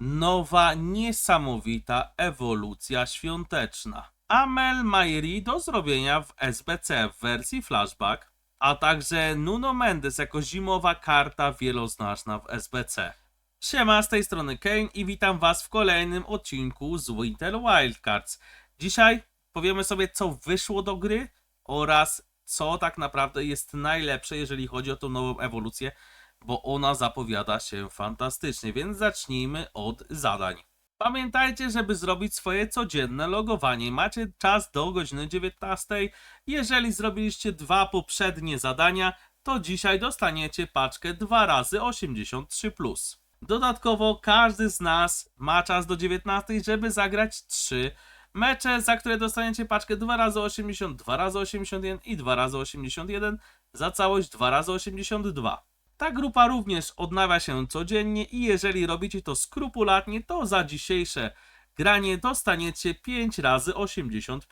nowa, niesamowita ewolucja świąteczna. Amel Mairi do zrobienia w SBC w wersji flashback, a także Nuno Mendes jako zimowa karta wieloznaczna w SBC. Siema, z tej strony Kane i witam was w kolejnym odcinku z Winter Wildcards. Dzisiaj powiemy sobie co wyszło do gry oraz co tak naprawdę jest najlepsze jeżeli chodzi o tą nową ewolucję, bo ona zapowiada się fantastycznie, więc zacznijmy od zadań. Pamiętajcie, żeby zrobić swoje codzienne logowanie. Macie czas do godziny 19. Jeżeli zrobiliście dwa poprzednie zadania, to dzisiaj dostaniecie paczkę 2 razy 83 Dodatkowo każdy z nas ma czas do 19, żeby zagrać 3 mecze, za które dostaniecie paczkę 2 razy 80, 2 razy 81 i 2 razy 81 za całość 2 razy 82. Ta grupa również odnawia się codziennie i jeżeli robicie to skrupulatnie, to za dzisiejsze granie dostaniecie 5 razy 80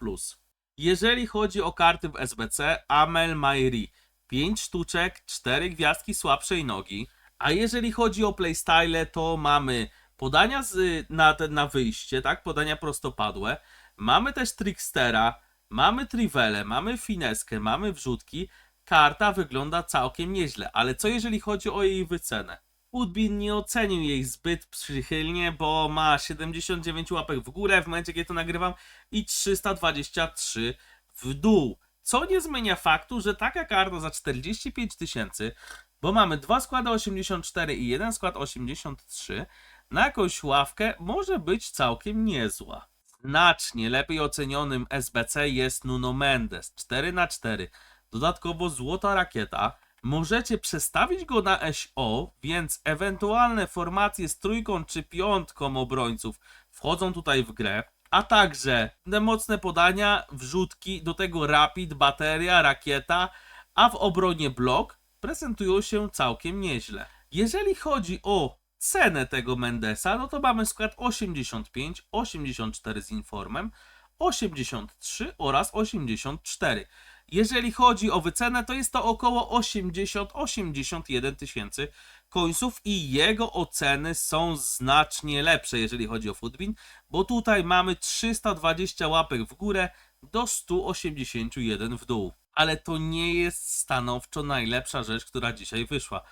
Jeżeli chodzi o karty w SBC, Amel Mairi 5 sztuczek, 4 gwiazdki słabszej nogi. A jeżeli chodzi o playstyle, to mamy podania z, na, na wyjście, tak? Podania prostopadłe. Mamy też Trickstera, mamy Trivele, mamy Fineskę, mamy wrzutki. Karta wygląda całkiem nieźle, ale co jeżeli chodzi o jej wycenę? Udbin nie ocenił jej zbyt przychylnie, bo ma 79 łapek w górę w momencie, kiedy to nagrywam i 323 w dół. Co nie zmienia faktu, że taka karta za 45 tysięcy, bo mamy dwa składy 84 i jeden skład 83, na jakąś ławkę może być całkiem niezła. Znacznie lepiej ocenionym SBC jest Nuno Mendes 4 na 4 Dodatkowo złota rakieta. Możecie przestawić go na SO, więc ewentualne formacje z trójką czy piątką obrońców wchodzą tutaj w grę. A także mocne podania, wrzutki, do tego rapid, bateria, rakieta, a w obronie blok prezentują się całkiem nieźle. Jeżeli chodzi o cenę tego Mendesa, no to mamy skład 85, 84 z informem, 83 oraz 84. Jeżeli chodzi o wycenę, to jest to około 80-81 tysięcy końców i jego oceny są znacznie lepsze, jeżeli chodzi o Foodbin, bo tutaj mamy 320 łapek w górę do 181 w dół. Ale to nie jest stanowczo najlepsza rzecz, która dzisiaj wyszła,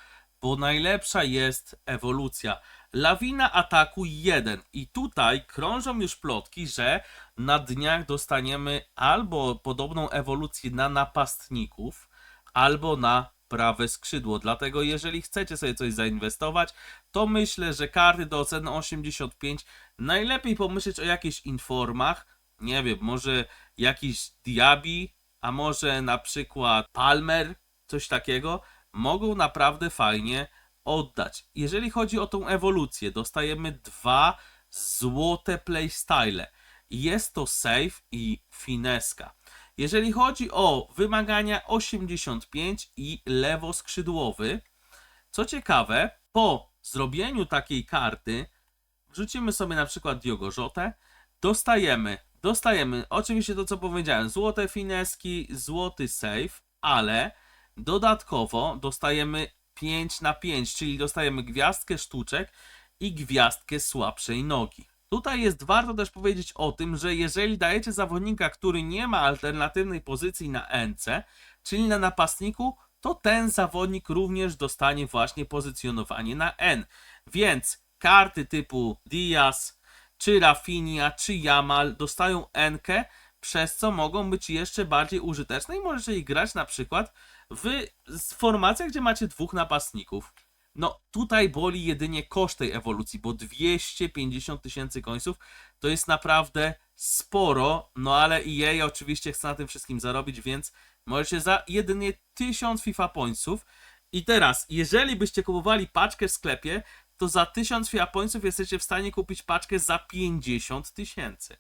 bo najlepsza jest ewolucja. Lawina ataku 1 i tutaj krążą już plotki, że na dniach dostaniemy albo podobną ewolucję na napastników, albo na prawe skrzydło. Dlatego jeżeli chcecie sobie coś zainwestować, to myślę, że karty do oceny 85 najlepiej pomyśleć o jakichś informach, nie wiem, może jakiś Diaby, a może na przykład Palmer, coś takiego, mogą naprawdę fajnie oddać. Jeżeli chodzi o tą ewolucję, dostajemy dwa złote playstyle. Jest to save i fineska. Jeżeli chodzi o wymagania 85 i lewoskrzydłowy, co ciekawe, po zrobieniu takiej karty, wrzucimy sobie na przykład Diogo Jotę, dostajemy, dostajemy, oczywiście to co powiedziałem, złote fineski, złoty save, ale dodatkowo dostajemy 5 na 5, czyli dostajemy gwiazdkę sztuczek i gwiazdkę słabszej nogi. Tutaj jest warto też powiedzieć o tym, że jeżeli dajecie zawodnika, który nie ma alternatywnej pozycji na NC, czyli na napastniku, to ten zawodnik również dostanie właśnie pozycjonowanie na N. Więc karty typu Diaz, czy Rafinha, czy Jamal dostają N, przez co mogą być jeszcze bardziej użyteczne i możecie ich grać na przykład w formacjach, gdzie macie dwóch napastników. No tutaj boli jedynie koszt tej ewolucji, bo 250 tysięcy końców to jest naprawdę sporo, no ale EA oczywiście chce na tym wszystkim zarobić, więc możecie za jedynie 1000 FIFA pointsów. I teraz, jeżeli byście kupowali paczkę w sklepie, to za 1000 FIFA pointsów jesteście w stanie kupić paczkę za 50 tysięcy.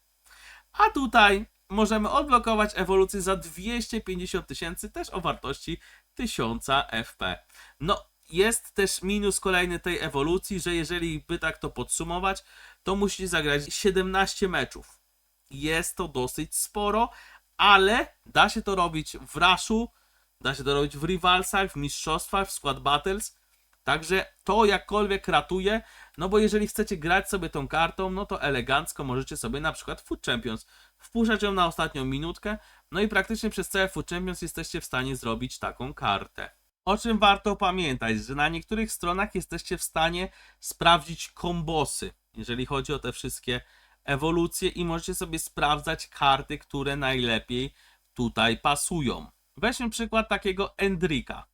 A tutaj możemy odblokować ewolucję za 250 tysięcy, też o wartości 1000 FP. No, jest też minus kolejny tej ewolucji, że jeżeli by tak to podsumować, to musicie zagrać 17 meczów. Jest to dosyć sporo, ale da się to robić w Rushu, da się to robić w Rivalsach, w mistrzostwach, w Squad Battles Także to jakkolwiek ratuje, no bo jeżeli chcecie grać sobie tą kartą, no to elegancko możecie sobie na przykład Food Champions wpuszczać ją na ostatnią minutkę, no i praktycznie przez całe Food Champions jesteście w stanie zrobić taką kartę. O czym warto pamiętać, że na niektórych stronach jesteście w stanie sprawdzić kombosy, jeżeli chodzi o te wszystkie ewolucje i możecie sobie sprawdzać karty, które najlepiej tutaj pasują. Weźmy przykład takiego Endrika.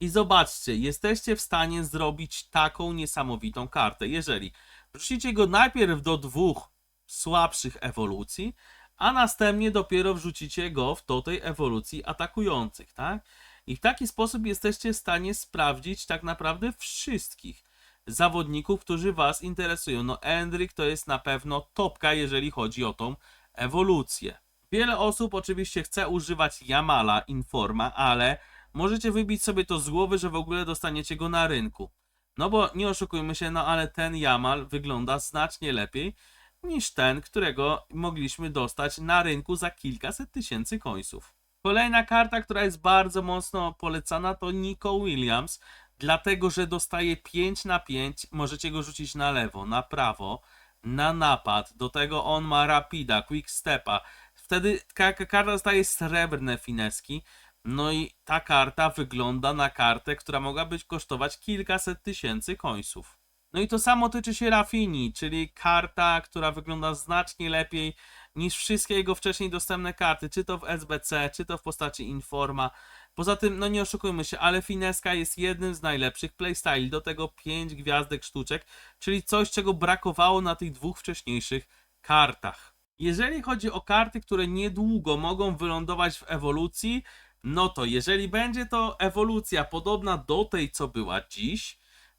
I zobaczcie, jesteście w stanie zrobić taką niesamowitą kartę. Jeżeli wrzucicie go najpierw do dwóch słabszych ewolucji, a następnie dopiero wrzucicie go w do tej ewolucji atakujących, tak? I w taki sposób jesteście w stanie sprawdzić tak naprawdę wszystkich zawodników, którzy Was interesują. No, Endrick to jest na pewno topka, jeżeli chodzi o tą ewolucję. Wiele osób oczywiście chce używać Yamala Informa, ale możecie wybić sobie to z głowy, że w ogóle dostaniecie go na rynku. No bo nie oszukujmy się, no ale ten Yamal wygląda znacznie lepiej niż ten, którego mogliśmy dostać na rynku za kilkaset tysięcy końców. Kolejna karta, która jest bardzo mocno polecana to Nico Williams, dlatego że dostaje 5 na 5, możecie go rzucić na lewo, na prawo, na napad, do tego on ma rapida, quick stepa, wtedy ka- ka- karta dostaje srebrne fineski, no i ta karta wygląda na kartę, która mogła być kosztować kilkaset tysięcy końców. No i to samo tyczy się Rafini, czyli karta, która wygląda znacznie lepiej niż wszystkie jego wcześniej dostępne karty, czy to w SBC, czy to w postaci Informa. Poza tym, no nie oszukujmy się, ale Fineska jest jednym z najlepszych playstyle, do tego 5 gwiazdek sztuczek, czyli coś, czego brakowało na tych dwóch wcześniejszych kartach. Jeżeli chodzi o karty, które niedługo mogą wylądować w ewolucji, no to jeżeli będzie to ewolucja podobna do tej, co była dziś,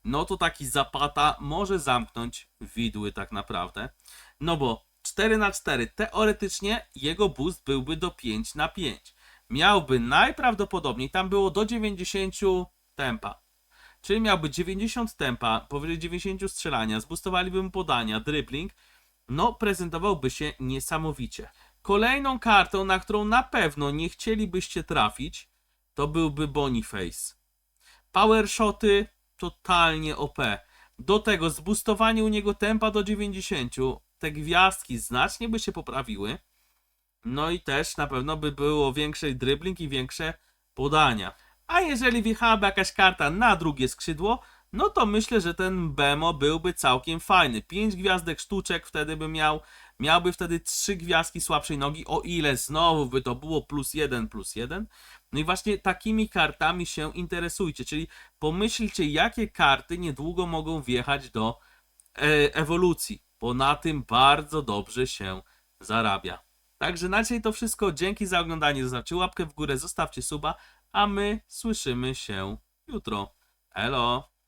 no to taki Zapata może zamknąć widły tak naprawdę. No bo 4 na 4 teoretycznie jego boost byłby do 5 na 5. Miałby najprawdopodobniej, tam było do 90 tempa. Czyli miałby 90 tempa, powyżej 90 strzelania, zboostowaliby mu podania, dribbling, no prezentowałby się niesamowicie. Kolejną kartą, na którą na pewno nie chcielibyście trafić, to byłby Boniface. Power shoty totalnie OP. Do tego zboostowanie u niego tempa do 90, te gwiazdki znacznie by się poprawiły. No i też na pewno by było większy dribbling i większe podania. A jeżeli wjechałaby jakaś karta na drugie skrzydło, no to myślę, że ten Bemo byłby całkiem fajny. 5 gwiazdek sztuczek wtedy by miał, miałby wtedy 3 gwiazdki słabszej nogi, o ile znowu by to było plus 1, plus 1. No i właśnie takimi kartami się interesujcie, czyli pomyślcie, jakie karty niedługo mogą wjechać do e, ewolucji, bo na tym bardzo dobrze się zarabia. Także na dzisiaj to wszystko. Dzięki za oglądanie. Zostawcie łapkę w górę, zostawcie suba, a my słyszymy się jutro. Elo!